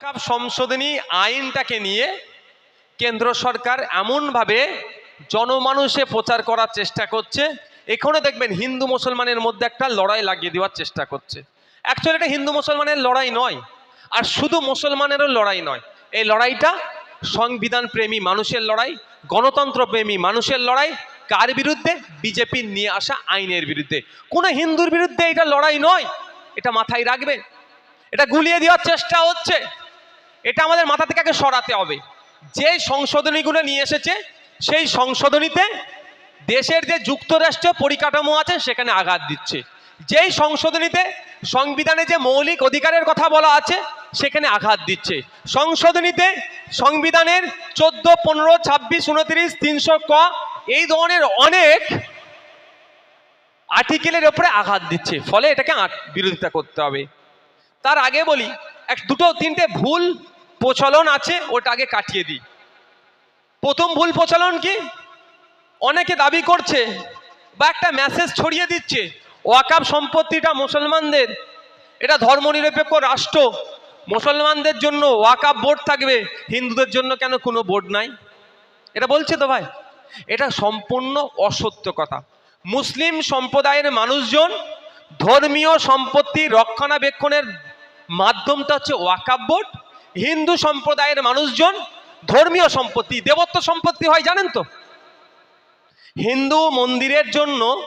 Cup সংশোধনী আইনটাকে নিয়ে কেন্দ্র সরকার এমনভাবে জনমানুষে প্রচার করার চেষ্টা করছে। এখানে দেখবেন হিন্দু মুসলমানের মধ্যে একটা লড়াই লাগিয়ে দেওয়ার চেষ্টা করছে। অ্যাকচুয়ালি এটা হিন্দু মুসলমানের লড়াই নয়, আর শুধু মুসলমানেরও লড়াই নয়। এই লড়াইটা সংবিধান প্রেমী মানুষের লড়াই, গণতন্ত্র প্রেমী মানুষের লড়াই, কার বিরুদ্ধে? বিজেপির নিয়ে আসা আইনের বিরুদ্ধে। কোনো হিন্দুর বিরুদ্ধে এটা লড়াই নয়, এটা মাথায় রাখবে এটা গুলিয়ে দেওয়ার চেষ্টা হচ্ছে। এটা আমাদের মাথা থেকে আগে সরাতে হবে। যে সংশোধনীগুলো নিয়ে এসেছে, সেই সংশোধনীতে দেশের যে যুক্তরাষ্ট্রীয় পরিকাঠামো আছে, সেখানে আঘাত দিচ্ছে। যেই সংশোধনীতে সংবিধানে যে মৌলিক অধিকারের কথা বলা আছে, সেখানে আঘাত দিচ্ছে। সংশোধনীতে সংবিধানের চোদ্দ, পনেরো, ছাব্বিশ, উনত্রিশ, তিনশো ক, এই ধরনের অনেক আর্টিকেলের ওপরে আঘাত দিচ্ছে। ফলে এটাকে বিরোধিতা করতে হবে। তার আগে বলি, এক, দুটো, তিনটে ভুল প্রচলন আছে ওটা আগে কাটিয়ে দিই। প্রথম ভুল প্রচলন কি? অনেকে দাবি করছে বা একটা মেসেজ ছড়িয়ে দিচ্ছে, ওয়াকাব সম্পত্তিটা মুসলমানদের। এটা ধর্মনিরপেক্ষ রাষ্ট্র, মুসলমানদের জন্য ওয়াকাব বোর্ড থাকবে, হিন্দুদের জন্য কেন কোনো বোর্ড নাই? এটা বলছে তো ভাই। এটা সম্পূর্ণ অসত্য কথা। মুসলিম সম্প্রদায়ের মানুষজন ধর্মীয় সম্পত্তি রক্ষণাবেক্ষণের মাধ্যমটা হচ্ছে ওয়াকাব বোর্ড হিন্দু সম্প্রদায়ের মানুষজন ধর্মীয় সম্পত্তি, দেবত্ব সম্পত্তি হয়, জানেন তো? হিন্দু মন্দিরের জন্য,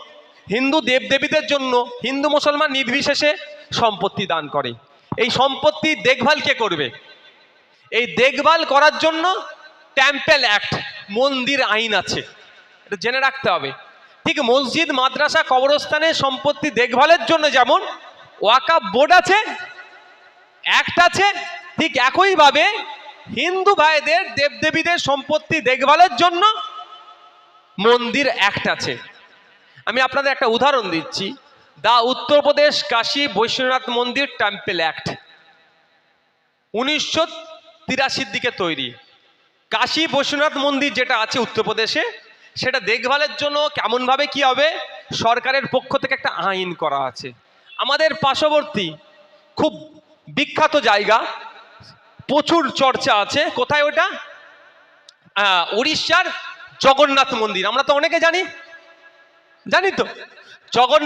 হিন্দু দেবদেবীদের জন্য হিন্দু মুসলমান নির্বিশেষে সম্পত্তি দান করে। এই সম্পত্তি দেখভাল কে করবে? এই দেখভাল করার জন্য টেম্পেল অ্যাক্ট মন্দির আইন আছে। এটা জেনে রাখতে হবে। ঠিক মসজিদ, মাদ্রাসা কবরস্থানের সম্পত্তি দেখভালের জন্য যেমন ওয়াকাব বোর্ড আছে অ্যাক্ট আছে ঠিক একইভাবে হিন্দু ভাইদের, দেবদেবীদের সম্পত্তি দেখভালের জন্য মন্দির অ্যাক্ট আছে। আমি আপনাদের একটা উদাহরণ দিচ্ছি। দা উত্তরপ্রদেশ কাশী বৈশ্বনাথ মন্দির টেম্পেল অ্যাক্ট উনিশশো তিরাশির দিকে তৈরি। কাশী বৈশ্বনাথ মন্দির যেটা আছে উত্তরপ্রদেশে সেটা দেখভালের জন্য কেমনভাবে কি হবে? সরকারের পক্ষ থেকে একটা আইন করা আছে। আমাদের পার্শ্ববর্তী খুব বিখ্যাত জায়গা প্রচুর চর্চা আছে। কোথায় ওটা? উড়িষ্যার জগন্নাথ মন্দির। আমরা তো অনেকে জানি। জানি তো? জগন্নাথ